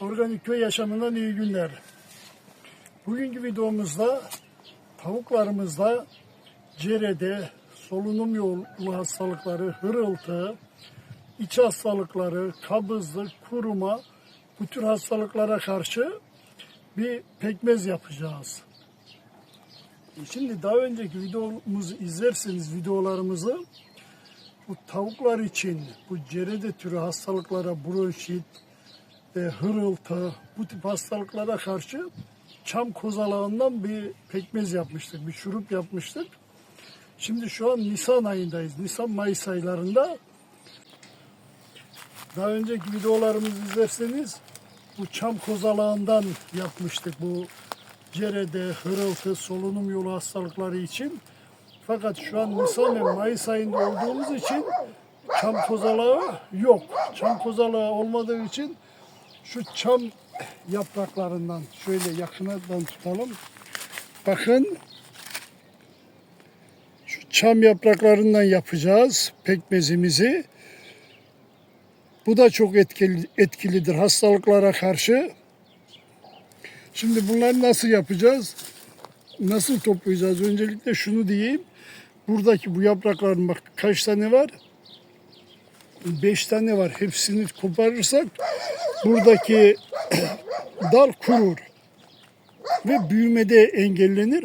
Organik köy yaşamından iyi günler. Bugünkü videomuzda tavuklarımızda cerede, solunum yolu hastalıkları, hırıltı, iç hastalıkları, kabızlık, kuruma bu tür hastalıklara karşı bir pekmez yapacağız. Şimdi daha önceki videomuzu izlerseniz videolarımızı bu tavuklar için bu cerede türü hastalıklara bronşit, e, hırıltı, bu tip hastalıklara karşı çam kozalağından bir pekmez yapmıştık, bir şurup yapmıştık. Şimdi şu an Nisan ayındayız. Nisan-Mayıs aylarında. Daha önceki videolarımızı izlerseniz bu çam kozalağından yapmıştık bu cerede, hırıltı, solunum yolu hastalıkları için. Fakat şu an Nisan ve Mayıs ayında olduğumuz için çam kozalağı yok. Çam kozalağı olmadığı için şu çam yapraklarından şöyle yakından tutalım. Bakın şu çam yapraklarından yapacağız pekmezimizi. Bu da çok etkili, etkilidir hastalıklara karşı. Şimdi bunları nasıl yapacağız? Nasıl toplayacağız? Öncelikle şunu diyeyim. Buradaki bu yaprakların bak kaç tane var? Beş tane var. Hepsini koparırsak buradaki dal kurur ve büyümede engellenir.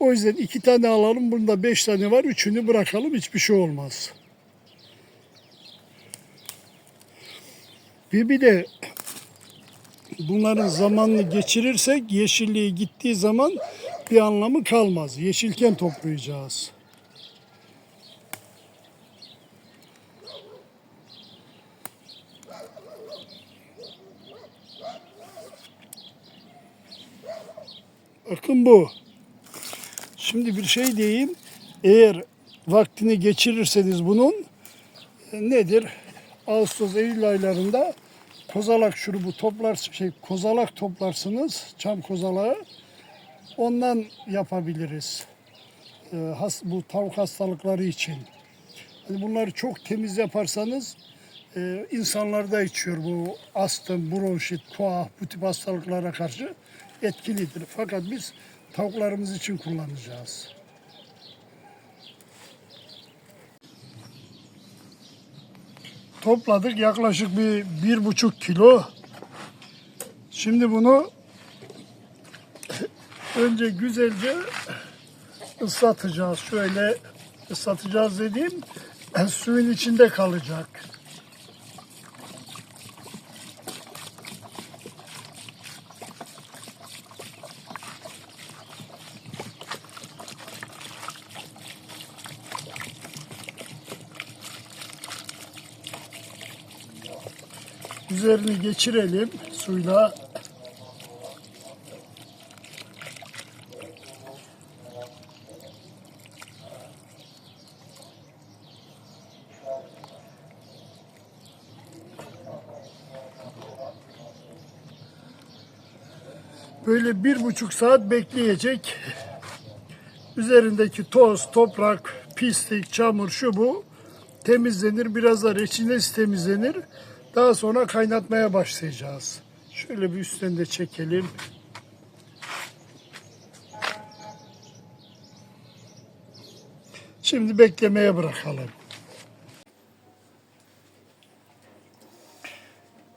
O yüzden iki tane alalım. Bunda beş tane var. Üçünü bırakalım. Hiçbir şey olmaz. Ve bir de bunların zamanını geçirirsek yeşilliği gittiği zaman bir anlamı kalmaz. Yeşilken toplayacağız. Bakın bu. Şimdi bir şey diyeyim. Eğer vaktini geçirirseniz bunun e, nedir? Ağustos, Eylül aylarında kozalak şurubu toplar, şey kozalak toplarsınız, çam kozalağı. Ondan yapabiliriz. E, has, bu tavuk hastalıkları için. Yani bunları çok temiz yaparsanız e, insanlar da içiyor bu astım, bronşit, koa bu tip hastalıklara karşı etkilidir. Fakat biz tavuklarımız için kullanacağız. Topladık yaklaşık bir bir buçuk kilo. Şimdi bunu önce güzelce ıslatacağız. Şöyle ıslatacağız dediğim suyun içinde kalacak. Üzerini geçirelim suyla. Böyle bir buçuk saat bekleyecek. Üzerindeki toz, toprak, pislik, çamur şu bu temizlenir. Biraz da reçinesi temizlenir. Daha sonra kaynatmaya başlayacağız. Şöyle bir üstten de çekelim. Şimdi beklemeye bırakalım.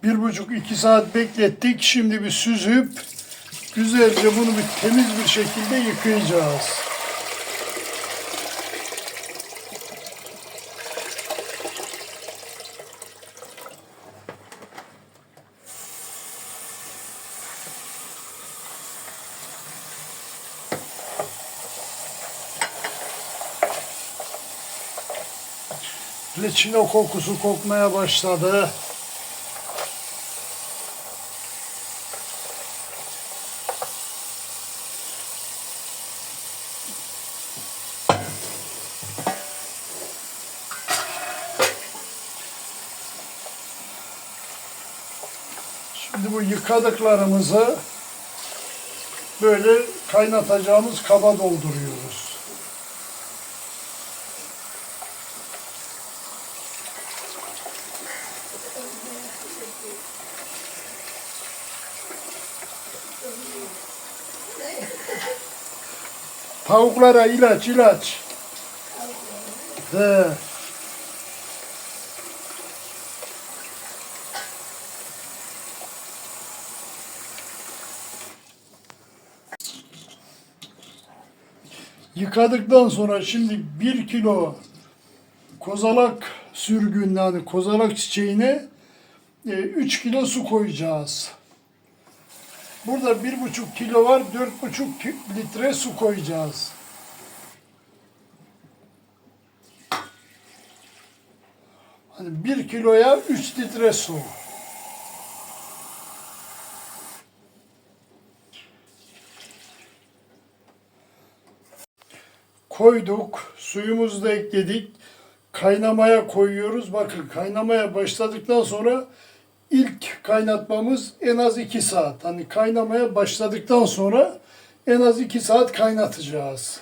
Bir buçuk iki saat beklettik. Şimdi bir süzüp güzelce bunu bir temiz bir şekilde yıkayacağız. Reçino kokusu kokmaya başladı. Şimdi bu yıkadıklarımızı böyle kaynatacağımız kaba dolduruyoruz. Tavuklara ilaç ilaç. He. Yıkadıktan sonra şimdi bir kilo kozalak sürgün yani kozalak çiçeğine 3 kilo su koyacağız. Burada bir buçuk kilo var, dört buçuk litre su koyacağız. Hani bir kiloya üç litre su. Koyduk, suyumuzu da ekledik. Kaynamaya koyuyoruz. Bakın kaynamaya başladıktan sonra ilk kaynatmamız en az 2 saat. Hani kaynamaya başladıktan sonra en az 2 saat kaynatacağız.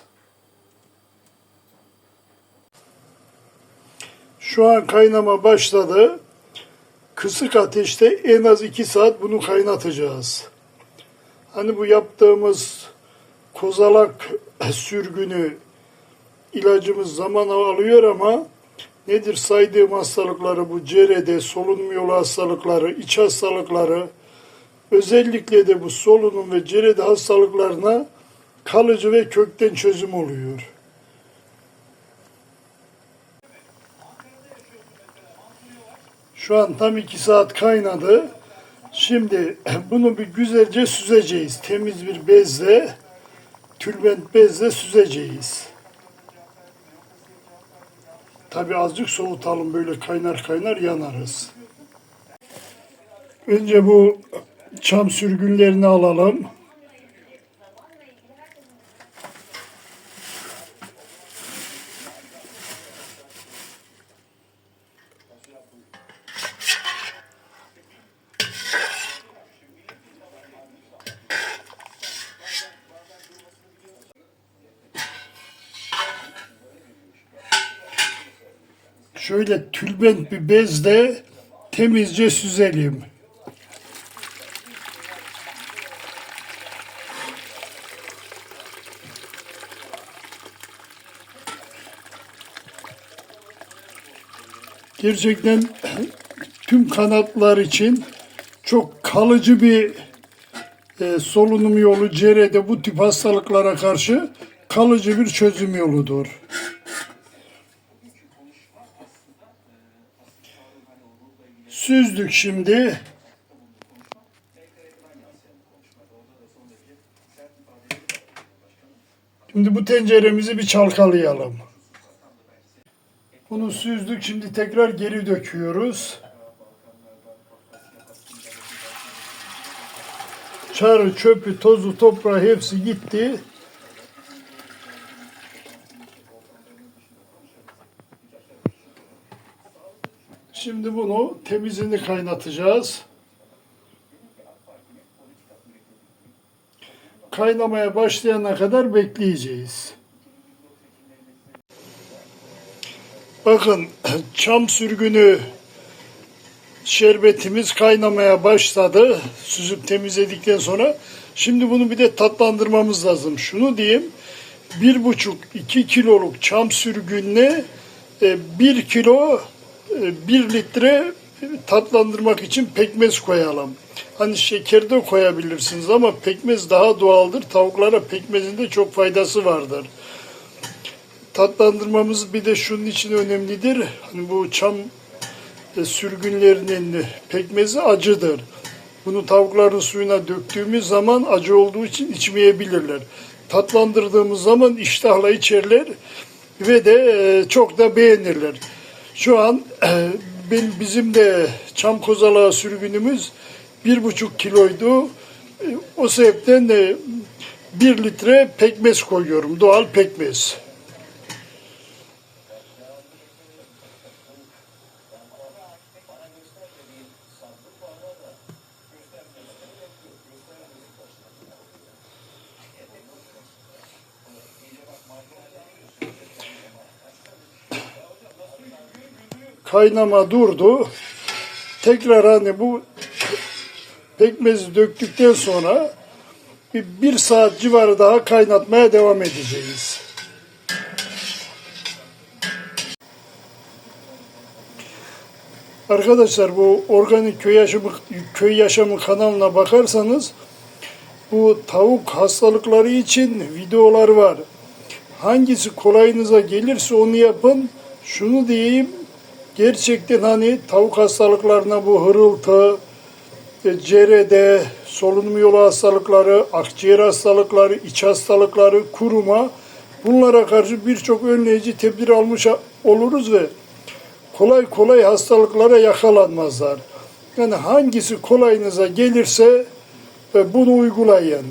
Şu an kaynama başladı. Kısık ateşte en az 2 saat bunu kaynatacağız. Hani bu yaptığımız kozalak sürgünü ilacımız zaman alıyor ama nedir saydığım hastalıkları bu cerede, solunum yolu hastalıkları, iç hastalıkları, özellikle de bu solunum ve cerede hastalıklarına kalıcı ve kökten çözüm oluyor. Şu an tam iki saat kaynadı. Şimdi bunu bir güzelce süzeceğiz. Temiz bir bezle, tülbent bezle süzeceğiz. Tabi azıcık soğutalım böyle kaynar kaynar yanarız. Önce bu çam sürgünlerini alalım. Şöyle tülbent bir bezle temizce süzelim. Gerçekten tüm kanatlar için çok kalıcı bir e, solunum yolu cerede bu tip hastalıklara karşı kalıcı bir çözüm yoludur. Süzdük şimdi. Şimdi bu tenceremizi bir çalkalayalım. Bunu süzdük. Şimdi tekrar geri döküyoruz. Çarı, çöpü, tozu, toprağı hepsi gitti. Şimdi bunu temizini kaynatacağız. Kaynamaya başlayana kadar bekleyeceğiz. Bakın çam sürgünü şerbetimiz kaynamaya başladı. Süzüp temizledikten sonra. Şimdi bunu bir de tatlandırmamız lazım. Şunu diyeyim. Bir buçuk iki kiloluk çam sürgünle e, bir kilo e, bir litre tatlandırmak için pekmez koyalım. Hani şeker de koyabilirsiniz ama pekmez daha doğaldır. Tavuklara pekmezin de çok faydası vardır. Tatlandırmamız bir de şunun için önemlidir. Hani bu çam e, sürgünlerinin pekmezi acıdır. Bunu tavukların suyuna döktüğümüz zaman acı olduğu için içmeyebilirler. Tatlandırdığımız zaman iştahla içerler ve de e, çok da beğenirler. Şu an bizim de çam kozalağı sürgünümüz bir buçuk kiloydu. E, o sebepten de bir litre pekmez koyuyorum. Doğal pekmez. Kaynama durdu. Tekrar hani bu pekmezi döktükten sonra bir, bir saat civarı daha kaynatmaya devam edeceğiz. Arkadaşlar bu organik köy yaşamı köy yaşamı kanalına bakarsanız bu tavuk hastalıkları için videolar var. Hangisi kolayınıza gelirse onu yapın. Şunu diyeyim. Gerçekten hani tavuk hastalıklarına bu hırıltı, e, cerede, solunum yolu hastalıkları, akciğer hastalıkları, iç hastalıkları, kuruma bunlara karşı birçok önleyici tedbir almış oluruz ve kolay kolay hastalıklara yakalanmazlar. Yani hangisi kolayınıza gelirse e, bunu uygulayın.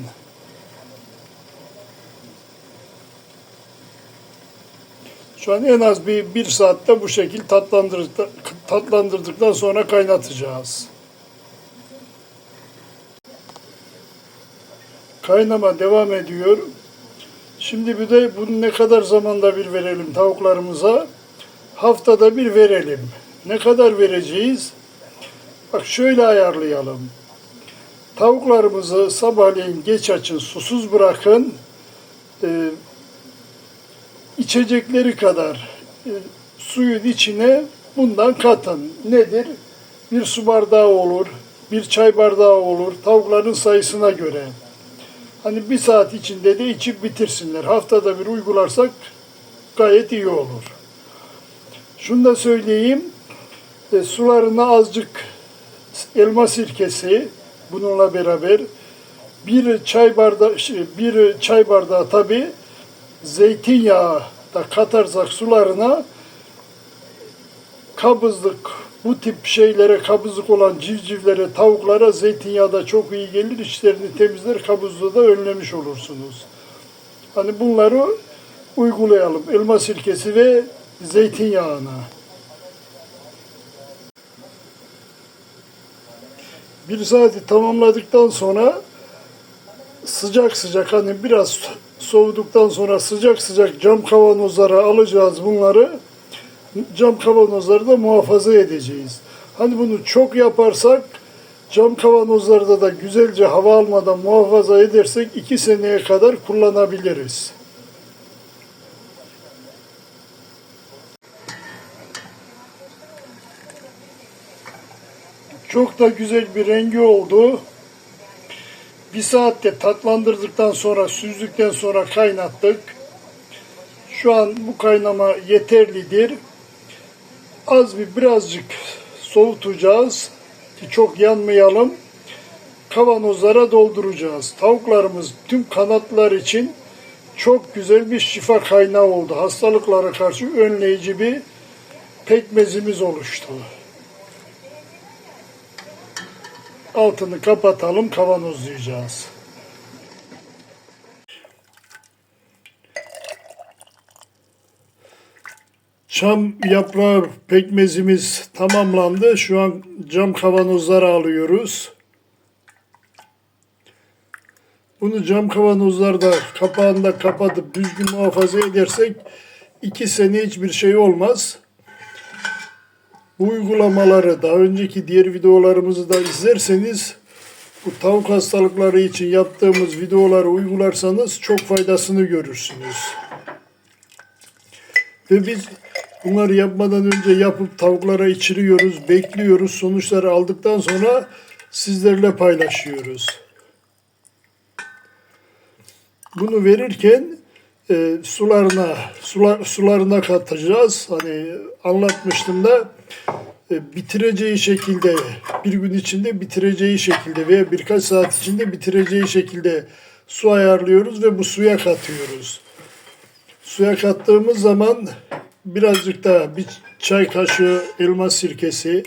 Şu an en az bir, bir saatte bu şekil tatlandırdıktan, tatlandırdıktan sonra kaynatacağız. Kaynama devam ediyor. Şimdi bir de bunu ne kadar zamanda bir verelim tavuklarımıza? Haftada bir verelim. Ne kadar vereceğiz? Bak şöyle ayarlayalım. Tavuklarımızı sabahleyin geç açın, susuz bırakın. Ee, içecekleri kadar e, suyun içine bundan katın. Nedir? Bir su bardağı olur, bir çay bardağı olur, tavukların sayısına göre. Hani bir saat içinde de içip bitirsinler. Haftada bir uygularsak gayet iyi olur. Şunu da söyleyeyim, e, sularına azıcık elma sirkesi bununla beraber bir çay bardağı şey, bir çay bardağı tabi zeytinyağı da katarsak sularına kabızlık bu tip şeylere kabızlık olan civcivlere, tavuklara zeytinyağı da çok iyi gelir. İçlerini temizler, kabızlığı da önlemiş olursunuz. Hani bunları uygulayalım. Elma sirkesi ve zeytinyağına. Bir saati tamamladıktan sonra sıcak sıcak hani biraz soğuduktan sonra sıcak sıcak cam kavanozlara alacağız bunları. Cam kavanozları da muhafaza edeceğiz. Hani bunu çok yaparsak cam kavanozlarda da güzelce hava almadan muhafaza edersek iki seneye kadar kullanabiliriz. Çok da güzel bir rengi oldu. Bir saatte tatlandırdıktan sonra, süzdükten sonra kaynattık. Şu an bu kaynama yeterlidir. Az bir birazcık soğutacağız ki çok yanmayalım. Kavanozlara dolduracağız. Tavuklarımız tüm kanatlar için çok güzel bir şifa kaynağı oldu. Hastalıklara karşı önleyici bir pekmezimiz oluştu. Altını kapatalım, kavanozlayacağız. Çam yaprağı pekmezimiz tamamlandı. Şu an cam kavanozlara alıyoruz. Bunu cam kavanozlarda kapağını da kapatıp düzgün muhafaza edersek iki sene hiçbir şey olmaz. Uygulamaları daha önceki diğer videolarımızı da izlerseniz bu tavuk hastalıkları için yaptığımız videoları uygularsanız çok faydasını görürsünüz. Ve biz bunları yapmadan önce yapıp tavuklara içiriyoruz, bekliyoruz. Sonuçları aldıktan sonra sizlerle paylaşıyoruz. Bunu verirken e, sularına sular, sularına katacağız. Hani anlatmıştım da bitireceği şekilde bir gün içinde bitireceği şekilde veya birkaç saat içinde bitireceği şekilde su ayarlıyoruz ve bu suya katıyoruz. Suya kattığımız zaman birazcık da bir çay kaşığı elma sirkesi,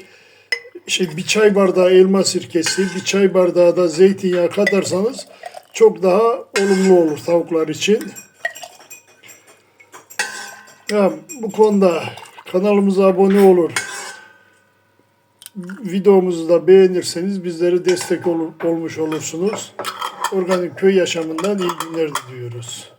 şey bir çay bardağı elma sirkesi, bir çay bardağı da zeytinyağı katarsanız çok daha olumlu olur tavuklar için. Ya bu konuda kanalımıza abone olur. Videomuzu da beğenirseniz bizlere destek ol- olmuş olursunuz. Organik köy yaşamından iyi günler diliyoruz.